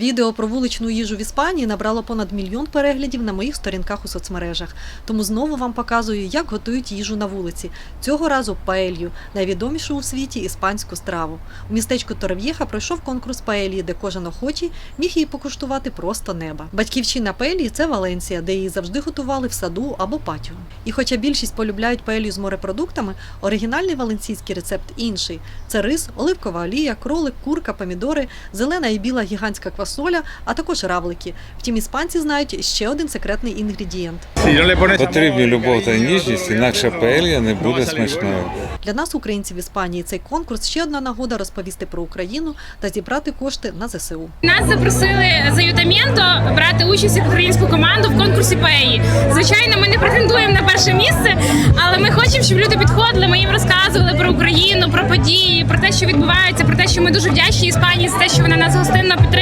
Відео про вуличну їжу в Іспанії набрало понад мільйон переглядів на моїх сторінках у соцмережах. Тому знову вам показую, як готують їжу на вулиці. Цього разу паелью, найвідомішу у світі іспанську страву. У містечку Торав'єха пройшов конкурс паелії, де кожен охочий міг її покуштувати просто неба. Батьківщина паелії – це Валенсія, де її завжди готували в саду або патіо. І хоча більшість полюбляють паелью з морепродуктами, оригінальний валенсійський рецепт інший: це рис, оливкова олія, кролик, курка, помідори, зелена і біла гігантська квасоля, а також равлики. Втім, іспанці знають ще один секретний інгредієнт. Потрібні любов та ніжність, інакше паелья не буде смачною. Для нас, українців Іспанії, цей конкурс ще одна нагода розповісти про Україну та зібрати кошти на ЗСУ. Нас запросили за Ютамєнто брати участь як українську команду в конкурсі ПЕІ. Звичайно, ми не претендуємо на перше місце, але ми хочемо, щоб люди підходили. Ми їм розказували про Україну, про події, про те, що відбувається, про те, що ми дуже вдячні Іспанії за те, що вона нас гостинно підтримує.